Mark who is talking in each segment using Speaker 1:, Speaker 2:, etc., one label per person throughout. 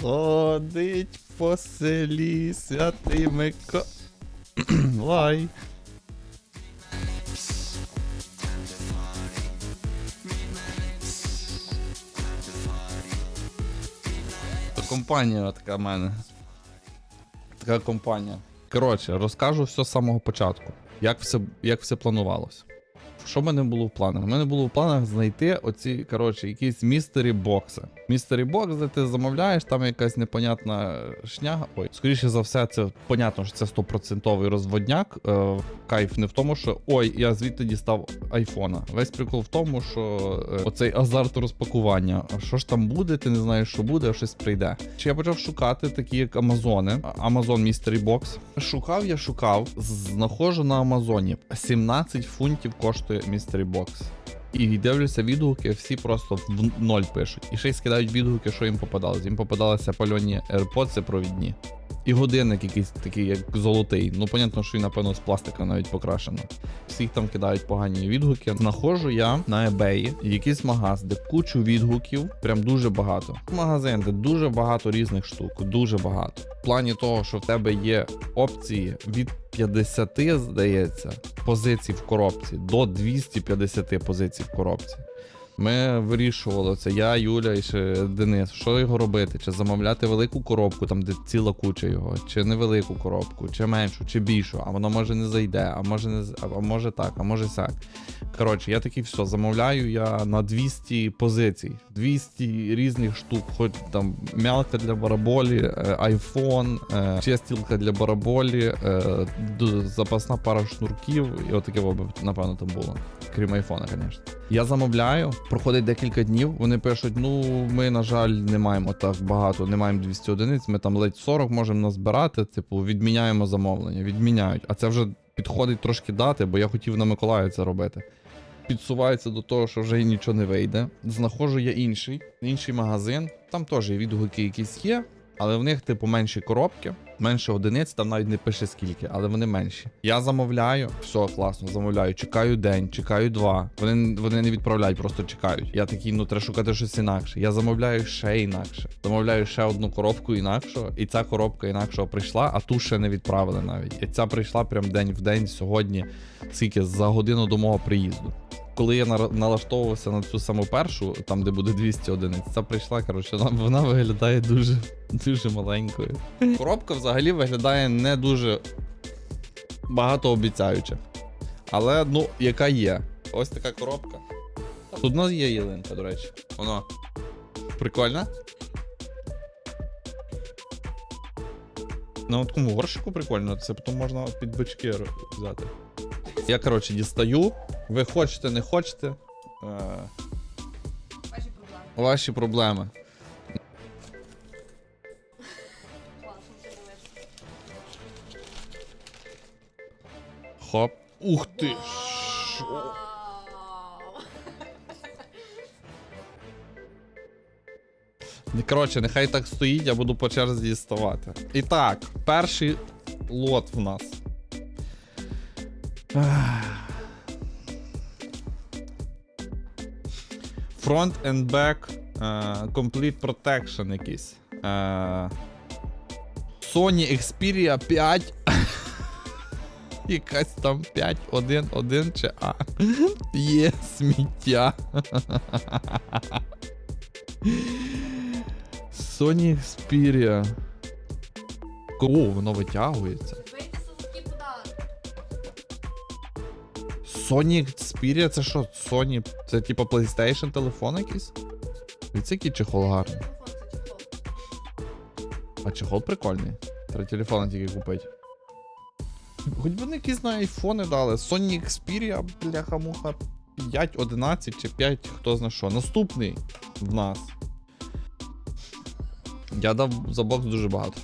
Speaker 1: Ходить по селі святий Миколай. Компанія така в мене. Така компанія. Коротше, розкажу все з самого початку. Як все, як все планувалось. Що в мене було в планах? У мене було в планах знайти оці, коротше, якісь містері бокси. Містері бокс, ти замовляєш, там якась непонятна шняга. Ой, скоріше за все, це понятно, що це стопроцентовий розводняк. Е, кайф не в тому, що ой, я звідти дістав айфона. Весь прикол в тому, що е, оцей азарт розпакування. Що ж там буде, ти не знаєш, що буде, а щось прийде. Чи я почав шукати такі, як Амазони, Amazon Mystery Box. Шукав я, шукав, знаходжу на Амазоні. 17 фунтів коштує Mystery Box. І дивлюся відгуки, всі просто в ноль пишуть. І ще й скидають відгуки, що їм попадалось. Їм попадалися пальоні AirPods провідні. І годинник якийсь такий, як золотий. Ну, понятно, що він, напевно, з пластика навіть покрашено. Всіх там кидають погані відгуки. Знаходжу я на eBay якийсь магаз, де кучу відгуків, прям дуже багато. Магазин, де дуже багато різних штук, дуже багато. В плані того, що в тебе є опції від 50, здається, позицій в коробці до 250 позицій в коробці. Ми вирішували це, я, Юля і ще Денис. Що його робити? Чи замовляти велику коробку, там де ціла куча його, чи невелику коробку, чи меншу, чи більшу, а воно може не зайде, а може не а може так, а може сяк. Коротше, я такий все, замовляю я на 200 позицій, 200 різних штук, хоч там м'ялка для бараболі, е, айфон, е, чистілка для бараболі, е, запасна пара шнурків, і отаке, напевно, там було. Крім айфона, звісно. Я замовляю, проходить декілька днів. Вони пишуть: ну, ми, на жаль, не маємо так багато, не маємо 200 одиниць, ми там ледь 40 можемо назбирати. Типу, відміняємо замовлення, відміняють. А це вже підходить трошки дати, бо я хотів на Миколая це робити. Підсувається до того, що вже й нічого не вийде. Знаходжу я інший, інший магазин. Там теж відгуки якісь є, але в них, типу, менші коробки, менше одиниць, там навіть не пише скільки, але вони менші. Я замовляю, все класно, замовляю. Чекаю день, чекаю два. Вони, вони не відправляють, просто чекають. Я такий, ну треба шукати щось інакше. Я замовляю ще інакше. Замовляю ще одну коробку інакшого, і ця коробка інакшого прийшла, а ту ще не відправили навіть. І ця прийшла прям день в день сьогодні, скільки за годину до мого приїзду. Коли я налаштовувався на цю саму першу, там де буде 200 одиниць, ця прийшла, коротше, вона, виглядає дуже, дуже маленькою. Коробка взагалі виглядає не дуже багатообіцяюче. Але, ну, яка є. Ось така коробка. Тут у нас є ялинка, до речі. Воно. Прикольно. На такому горщику прикольно, це потім можна під бички взяти. Я, коротше, дістаю. Ви хочете, не хочете. Е,
Speaker 2: Ваші проблеми.
Speaker 1: ваші проблеми. Хоп. Ух ти! Коротше, нехай так стоїть, я буду по черзі діставати. І так, перший лот в нас. Front and back е, Complete Protection якийсь. Е, Sony Xperia 5. Якась там 5, 1, 1 чи А. Є сміття. Sony Xperia. О, воно витягується. Sony Xperia це що? Sony. Це типа PlayStation телефон якийсь? Це який чехол гарний. А чехол прикольний. Треба телефон тільки купити. Хоч би вони якісь на айфони дали. Sony Xperia, бляха-муха, 5, 11 чи 5, хто зна що. Наступний в нас. Я дав за бокс дуже багато.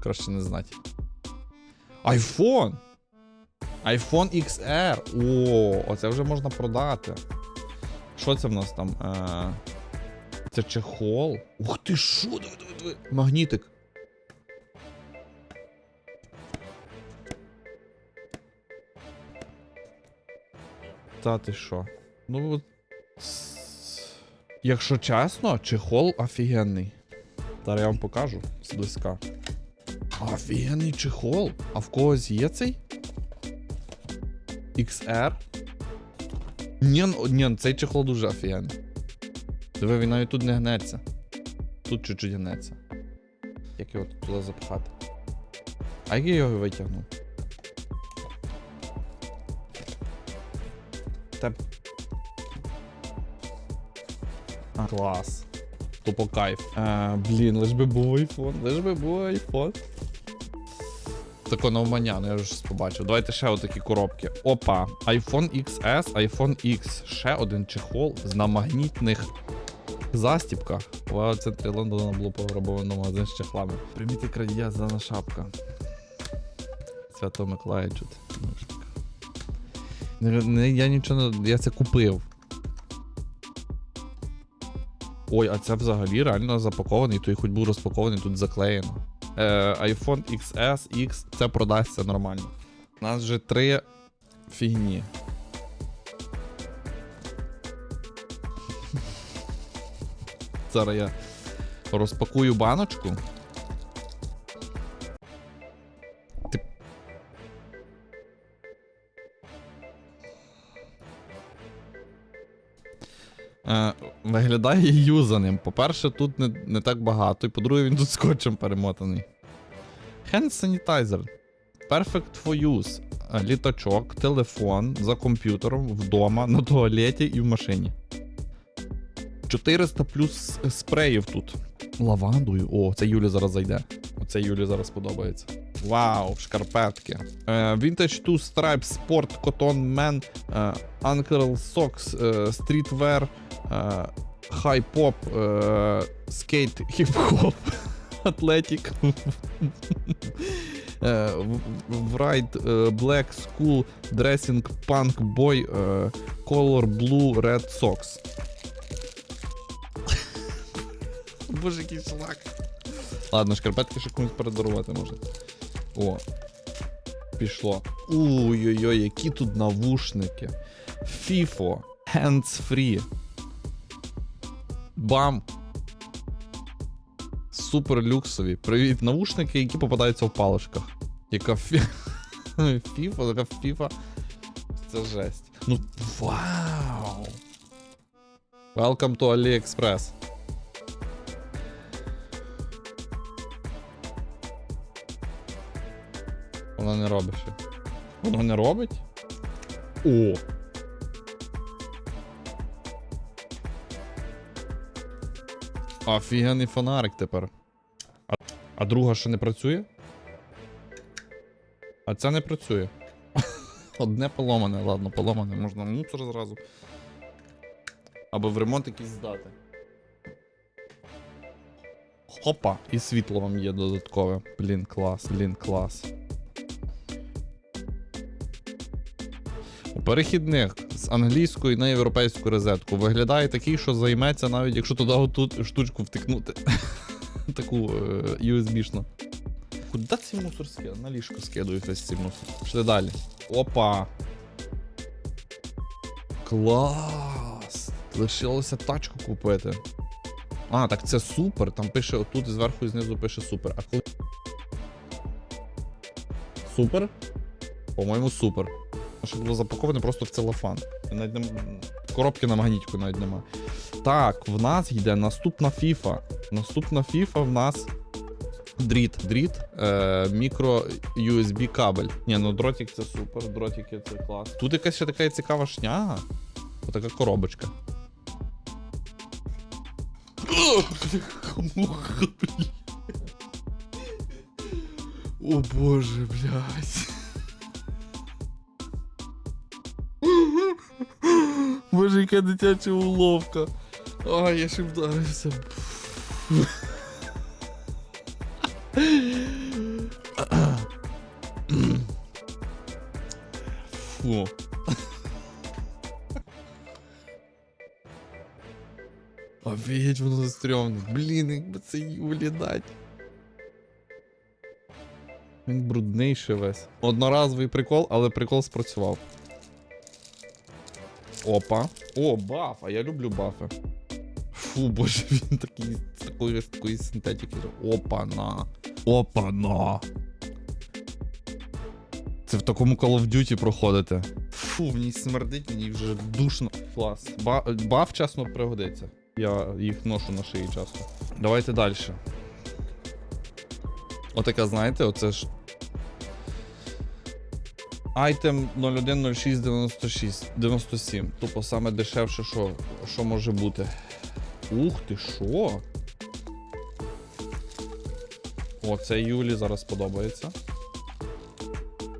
Speaker 1: Краще не знати. iPhone! iPhone XR. О, оце вже можна продати. Що це в нас там? Е, це чехол. Ух ти що, диви, диви, диви. Магнітик. Та ти що? Ну. Якщо чесно, чехол офігенний. Зараз я вам покажу зблизька. Офігенний чехол. А в когось є цей? XR? Ні, ну- ні, ну, цей чехол дуже офігенний. Диви, він навіть тут не гнеться. Тут чуть-чуть гнеться. Як його туди запхати? А як я його витягну? Та... А, клас. Тупо кайф. А, блін, лиш би був айфон, лиш би був айфон. Тако навмання, ну я вже побачив. Давайте ще отакі коробки. Опа. iPhone XS, iPhone X. Ще один чехол на магнітних застіпках. В центрі Лондона було пограбовано магазин з чехлами. Приміти крадія здана шапка. Свято Миколая чути. Я нічого не. Я це купив. Ой, а це взагалі реально запакований, то й хоч був розпакований, тут заклеєно. Е, iPhone XS, X, це продасться нормально. У нас вже три фігні. Зараз я розпакую баночку. Е, виглядає юзаним. По-перше, тут не, не так багато, і по-друге, він тут скотчем перемотаний. Hand sanitizer. Perfect for use. Е, Літачок, телефон за комп'ютером, вдома, на туалеті і в машині. 400 плюс спреїв тут. Лавандою. О, це Юлі зараз зайде. Оце Юлі зараз подобається. Вау, шкарпетки. Е, Vintage 2 Stripes Sport Cotton Man е, Uncle Socks е, Streetwear е, High Pop е, Skate Hip Hop Athletic е, Wright е, Black School Dressing Punk Boy е, Color Blue Red Socks. Боже, який шлак. Ладно, шкарпетки ще комусь передарувати можна. О. Пішло. Ой-ой-ой, які тут навушники. FIFO. Hands free. Бам. Супер люксові. Привіт, навушники, які попадаються в паличках. Яка фі... FIFA, така FIFA. Це жесть. Ну, вау! Welcome to AliExpress. Вона не робить ще. Вона не робить? О! Офігенний фонарик тепер. А, а друга ще не працює? А ця не працює. Одне поломане, ладно, поломане, можна мусор зразу. Або в ремонт якийсь здати. Хопа! І світло вам є додаткове. Блін, клас, блін, клас. У перехідних з англійської на європейську розетку виглядає такий, що займеться навіть якщо туди отут штучку втикнути. Таку е, USB-шну. Куди цей мусор скидає? На ліжко скидаю весь цей мусор. Пішли далі. Опа. Клас! Лишилося тачку купити. А, так це супер. Там пише отут зверху і знизу пише супер. А коли. Супер? По-моєму, супер. Щоб було запаковане просто в целофан. Навіть нем... Коробки на магнітику навіть нема. Так, в нас йде наступна FIFA. Наступна FIFA в нас. Дріт, дріт, е, мікро USB кабель. Ні, ну дротик це супер, дротики це клас. Тут якась ще така цікава шня. Отака коробочка. О боже, блядь. Боже, яка дитяча уловка. Ай, я ще вдарився. Фу. Офігеть, воно стрьомне. Блін, якби це Юлі дать. Він бруднейший весь. Одноразовий прикол, але прикол спрацював. Опа. О, баф, а я люблю бафи. Фу, боже, він такий з такої, такої синтетики. Опа-на. Опа-на. Це в такому Call of Duty проходите. Фу, мені смердить, мені вже душно. Клас. Ба- баф чесно пригодиться. Я їх ношу на шиї часто. Давайте далі. Отака, знаєте, оце ж. Айтем 010696 97. Тупо саме дешевше, що, що може бути. Ух ти що? О, це Юлі зараз подобається.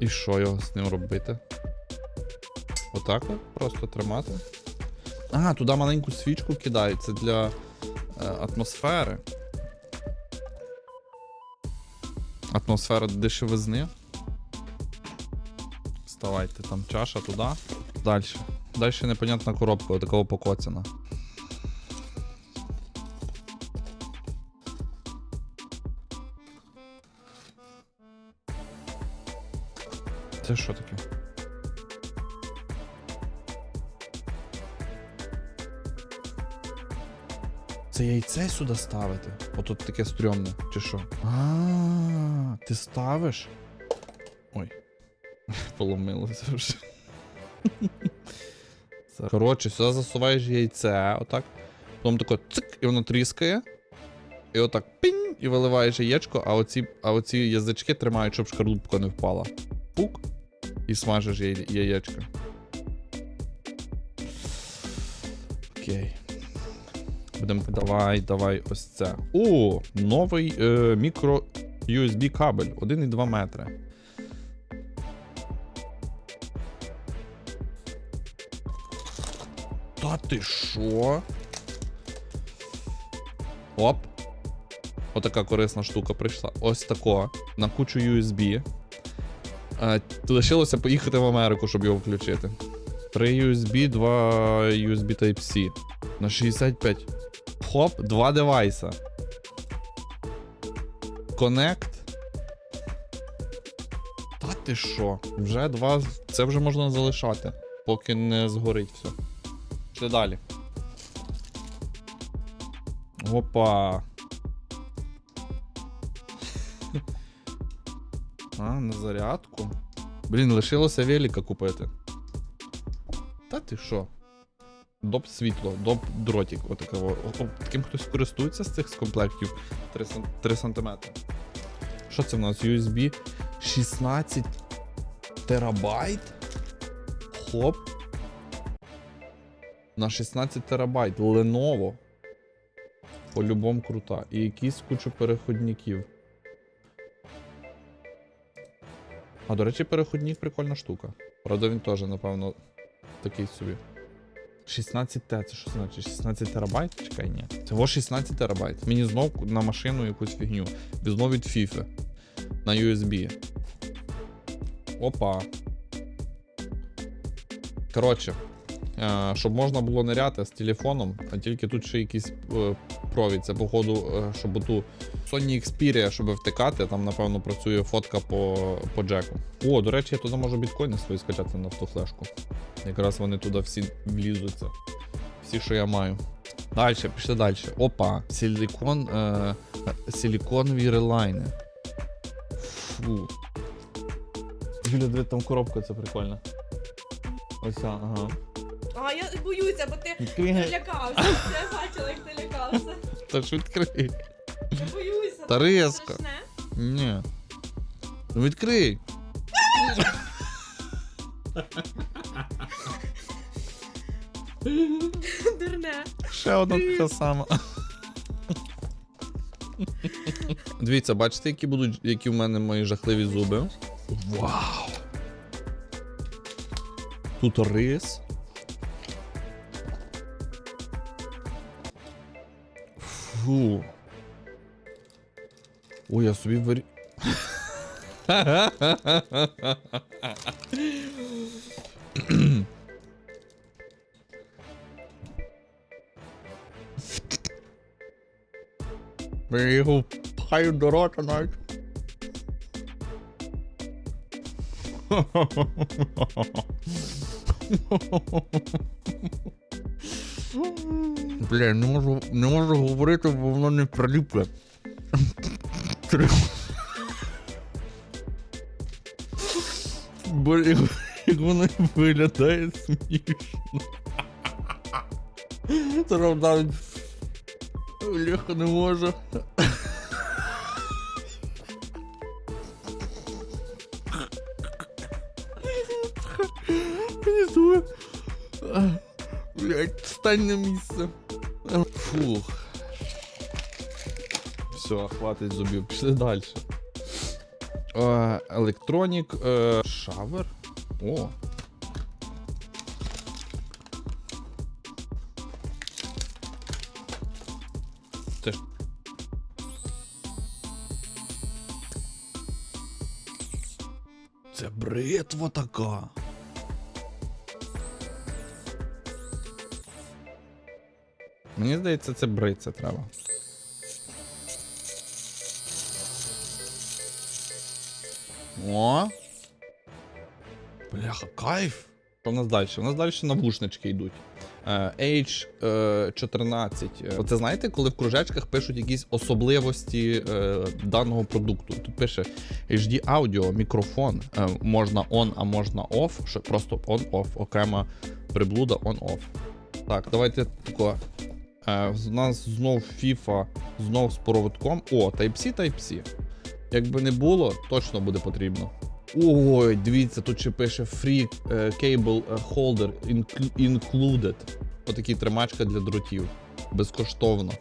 Speaker 1: І що його з ним робити? Отак от просто тримати. А, туди маленьку свічку кидають. Це для е, атмосфери. Атмосфера дешевизни. Вставайте, там чаша туди. Далі. Далі непонятна коробка, отакого покоцана. Це що таке? Це яйце сюди ставити? Отут таке стрьомне, чи що? А, ти ставиш? Поломилося вже. Коротше, сюди засуваєш яйце, отак. Потім тако цик, і воно тріскає. І отак пінь, і виливаєш яєчко, а оці, а оці язички тримають, щоб шкарлупка не впала. Пук. І смажиш яєчко. Окей. Будемо. Давай, давай, ось це. О, новий е, мікро USB кабель 1,2 метри. Та ти що? Оп. Отака корисна штука прийшла. Ось тако. На кучу USB. Е, лишилося поїхати в Америку, щоб його включити. 3 USB, 2 USB Type-C. На 65. Хоп, два девайса. Connect. Та ти що? Вже два. Це вже можна залишати, поки не згорить все. Пішли далі. Опа. А, на зарядку. Блін, лишилося велика купити. Та ти що? Доп світло, доп дротик. Отакого. Таким хтось користується з цих комплектів 3, сан- 3 см. Що це в нас? USB 16 терабайт. Хоп. На 16 терабайт. Lenovo. По-любому крута. І якісь кучу переходників. А, до речі, переходник прикольна штука. Правда, він теж, напевно, такий собі. 16Т, це що значить? 16 терабайт? Чекай, ні. Цього 16 терабайт. Мені знов на машину якусь фігню. Знов від FIFA. На USB. Опа. Коротше, щоб можна було ниряти з телефоном, а тільки тут ще якийсь е, провід. Це, походу, е, щоб оту Sony Xperia, щоб втикати, там, напевно, працює фотка по, по джеку. О, до речі, я туди можу біткоїни свої скачати на автофлешку. Якраз вони туди всі влізуться. Всі, що я маю. Далі, пішли далі. Опа, силікон, е, силіконові релайни. Фу. Юля, диви, там коробка, це прикольно. Ось, ага.
Speaker 2: А, я боюся, бо ти
Speaker 1: Відкрий.
Speaker 2: лякався. Я бачила, як ти лякався.
Speaker 1: Та ж відкрий.
Speaker 2: Я боюся.
Speaker 1: Та резко.
Speaker 2: Страшне.
Speaker 1: Ні. Ну відкрий.
Speaker 2: Дурне.
Speaker 1: Ще одна така сама. Дивіться, бачите, які будуть, які в мене мої жахливі зуби. Вау! Тут рис. Фу. Ой, я собі вирі... Я його пхаю до рота навіть. Бля, не можу, не можу говорити, бо воно не приліпле. Бо як, воно виглядає смішно. Зараз навіть Леха не може. На місце. Фух. Все, хватить зубів, пішли далі. Електронік. Е, шавер. О. Це ж. Бритва така. Мені здається, це бриться треба. О! Бляха, кайф! Що в нас далі? У нас далі навушнички йдуть. Е, H14. Е, Оце знаєте, коли в кружечках пишуть якісь особливості е, даного продукту. Тут пише HD аудіо, мікрофон. Е, можна on, а можна off. Просто on-off, окрема приблуда on-off. Так, давайте тако. Е, у нас знов FIFA, знов з проводком. О, Type-C, Type-C. Якби не було, точно буде потрібно. Ой, дивіться, тут ще пише Free е, Cable Holder Included. Отакі тримачка для дротів. Безкоштовно.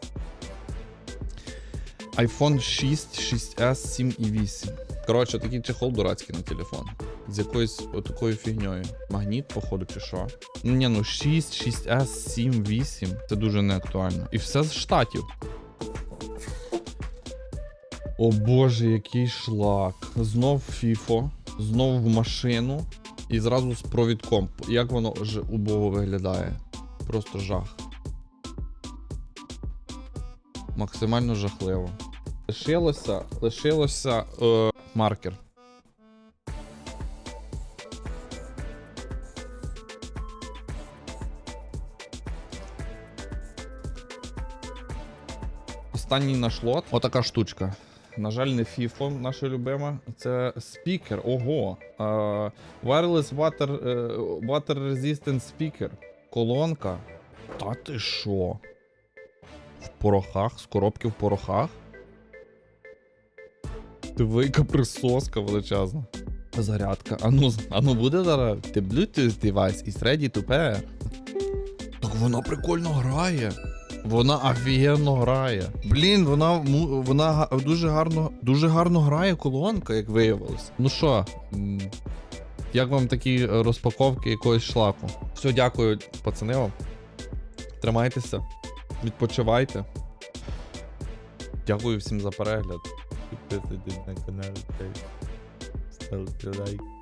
Speaker 1: iPhone 6, 6S, 7 і 8. Коротше, такий чехол дурацький на телефон. З якоюсь отакою фігньою. Магніт, походу, чи що. Ну ні, ну 6, 6S, 7, 8. Це дуже неактуально. І все з штатів. О боже, який шлак. Знов фіфо, знов в машину і зразу з провідком. Як воно ж убого виглядає? Просто жах. Максимально жахливо. Лишилося, лишилося е, маркер. Останній наш лот. Отака штучка. На жаль, не FIFO, наша любима. Це спікер. Ого. Е, wireless water, е, water resistant speaker. Колонка. Та ти що? В порохах, з коробки в порохах. Дивика присоска величезна. Зарядка. Ану, ану буде зараз. The Bluetooth device is ready to pair. Так вона прикольно грає. Вона офігенно грає. Блін, вона, вона дуже гарно, дуже гарно грає колонка, як виявилось. Ну що, як вам такі розпаковки якогось шлаку? Все, дякую, пацани вам. Тримайтеся, відпочивайте. Дякую всім за перегляд. Підписуйтесь на канал, ставте лайк.